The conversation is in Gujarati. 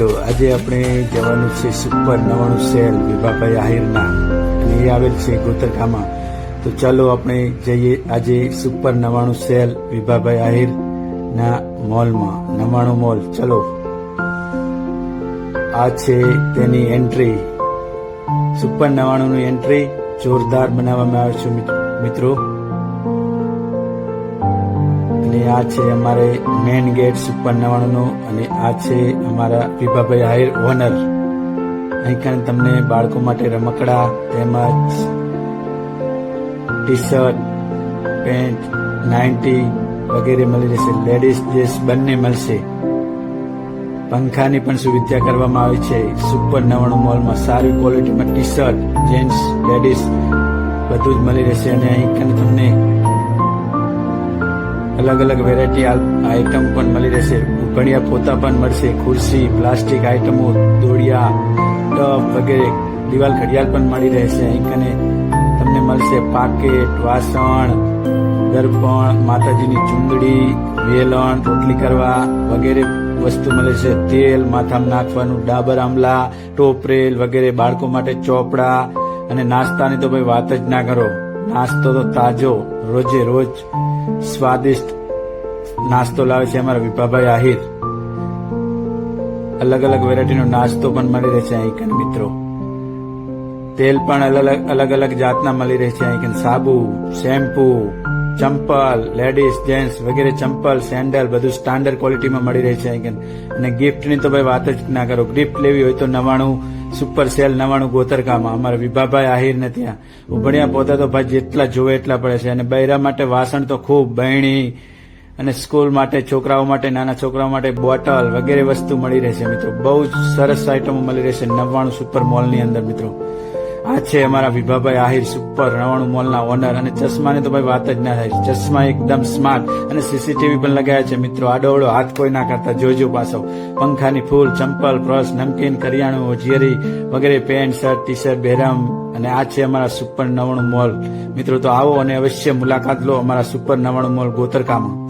મિત્રો, આજે આપણે જવાનું છે સુપર નવાણું સેલ વિભાભાઈ આહિરના. એ આવેલ છે ગોતરકામાં તો ચાલો આપણે જઈએ આજે સુપર નવાણું સેલ વિભાભાઈ આહિર ના મોલમાં. નવાણું મોલ, ચલો. આ છે તેની એન્ટ્રી. સુપર નવાણું ની એન્ટ્રી જોરદાર બનાવવામાં આવે છે મિત- મિત્રો. અને આ છે અમારે મેન ગેટ સુપર નવાણું અને આ છે અમારા વિભાભાઈ હાયર ઓનર. અહીં કારણે તમને બાળકો માટે રમકડા તેમજ ટી શર્ટ પેન્ટ, નાઇન્ટી વગેરે મળી રહેશે. લેડીઝ ડ્રેસ બંને મળશે. પંખાની પણ સુવિધા કરવામાં આવી છે. સુપર નવાણું મોલમાં સારી ક્વોલિટીમાં ટી શર્ટ જેન્ટ્સ, લેડીઝ બધું જ મળી રહેશે અને અહીં તમને અલગ અલગ વેરાયટી આઇટમ પણ મળી રહેશે. ઘડિયા પોતા પણ મળશે. ખુરશી પ્લાસ્ટિક આઇટમો દોડિયા ટપ વગેરે. દિવાલ ઘડિયાળ પણ મળી રહેશે. અહીં કને તમને મળશે પાકેટ, વાસણ, દર્પણ, માતાજીની ચુંદડી, વેલણ, રોટલી કરવા વગેરે વસ્તુ મળે છે તેલ, માથામાં નાખવાનું, ડાબર આમલા ટોપરેલ વગેરે, બાળકો માટે ચોપડા અને નાસ્તાની તો ભાઈ વાત જ ના કરો. નાસ્તો તો તાજો, રોજે રોજ સ્વાદિષ્ટ નાસ્તો લાવે છે અમારા વિભાભાઈ આહિર. અલગ અલગ વેરાયટીનો નાસ્તો પણ મળી રહે છે અહીં મિત્રો. તેલ પણ અલગ અલગ અલગ જાતના મળી રહે છે અહીં સાબુ, શેમ્પુ, ચંપલ, લેડીઝ, જેન્ટ્સ વગેરે ચંપલ, સેન્ડલ બધું સ્ટાન્ડર્ડ ક્વોલિટીમાં મળી રહે છે અહીં અને ગિફ્ટની તો ભાઈ વાત જ ના કરો. ગિફ્ટ લેવી હોય તો નવાણું સુપર સેલ નવાણું ગોતરકામાં અમારા વિભાભાઈ આહિરને ત્યાં. ઉભણ્યા પોતા તો ભાઈ જેટલા જોવે એટલા પડે છે. અને બૈરા માટે વાસણ તો ખૂબ બહેણી અને સ્કૂલ માટે, છોકરાઓ માટે, નાના છોકરાઓ માટે બોટલ વગેરે વસ્તુ મળી રહેશે મિત્રો. બહુ જ સરસ આઇટમો મળી રહેશે નવ્વાણું સુપર મોલની અંદર મિત્રો. આ છે અમારા વિભાભાઈ આહિર સુપર નવાણું મોલના ઓનર. અને ચશ્માની તો ભાઈ વાત જ ના થાય. ચશ્મા એકદમ સ્માર્ટ અને સીસીટીવી પણ લગાવ્યા છે મિત્રો. આડોવડો હાથ કોઈ ના કરતા જોજો પાછો. પંખાની ફૂલ, ચંપલ, બ્રશ, નમકીન, કરિયાણું હોજિયરી વગેરે, પેન્ટ, શર્ટ ટી શર્ટ બેરામ. અને આ છે અમારા સુપર નવાણું મોલ. મિત્રો, તો આવો અને અવશ્ય મુલાકાત લો અમારા સુપર નવાણું મોલ ગોતરકામાં.